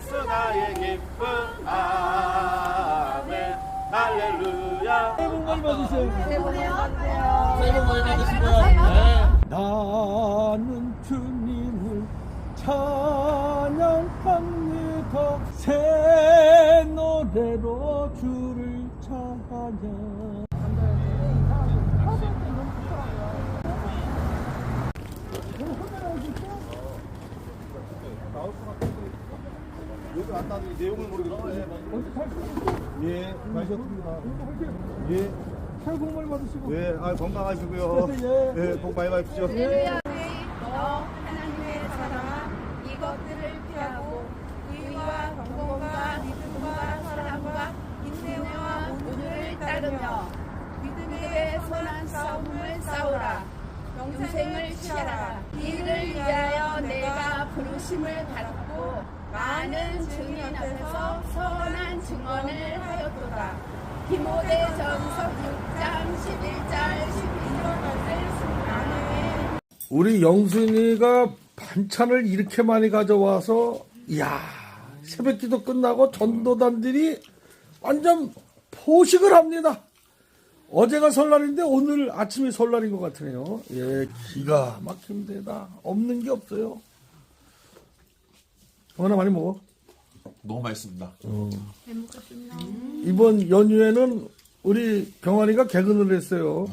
예수 나의 기쁨 아멘 할렐루야 새해 복 많이 받으세요. 새해 복 많이 받으세요. 새해 복 많이 받으시고요 네. 나는 주님을 찬양합니다. 새 노래로 주를 찬양. 여기 안 나도 내용을 모르겠어요 예 가셨습니다 예 새해 복 많이 받으시고. 예, 아, 건강하시고요. 예. 예, 복 많이 받으십시오. 할렐루야. 너 하나님의 사랑 이것들을 피하고 의와 경건과 믿음과 사랑과 인내와 모두를 따르며 믿음의 선한 싸움을 싸우라. 영생을 취하라. 이를 위하여 내가 부르심을 받고 많은 증인 앞에서 선한 증언을 하였도다. 디모데전서 6장 11절 12절 말씀 우리 영순이가 반찬을 이렇게 많이 가져와서 이야 새벽기도 끝나고 전도단들이 완전 포식을 합니다. 어제가 설날인데 오늘 아침이 설날인 것 같으네요. 예, 기가 막힙니다. 없는 게 없어요. 하나 많이 먹어. 너무 맛있습니다. 이번 연휴에는 우리 병환이가 개근을 했어요.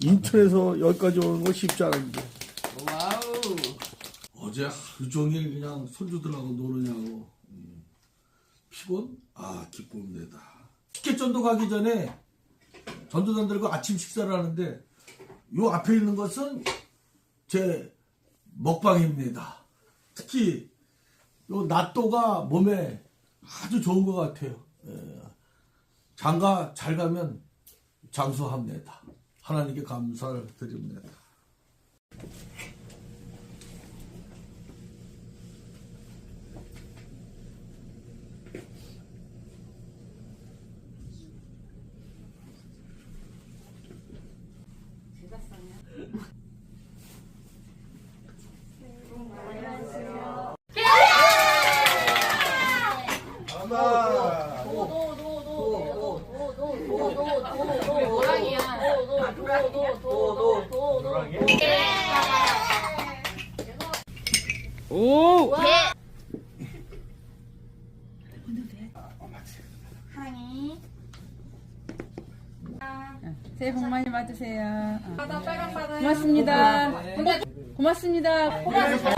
인천에서 여기까지 오는 거 쉽지 않은데. 어제 하루 종일 그냥 손주들하고 노느냐고 음, 피곤? 아 기쁩니다. 티켓 전도 가기 전에 전도단들과 아침 식사를 하는데 요 앞에 있는 것은 제 먹방입니다. 특히 요 낫또가 몸에 아주 좋은 것 같아요. 예. 장가 잘 가면 장수합니다. 하나님께 감사를 드립니다. 새해 복 많이 받으세요. 고맙습니다. 고맙습니다. 고맙습니다.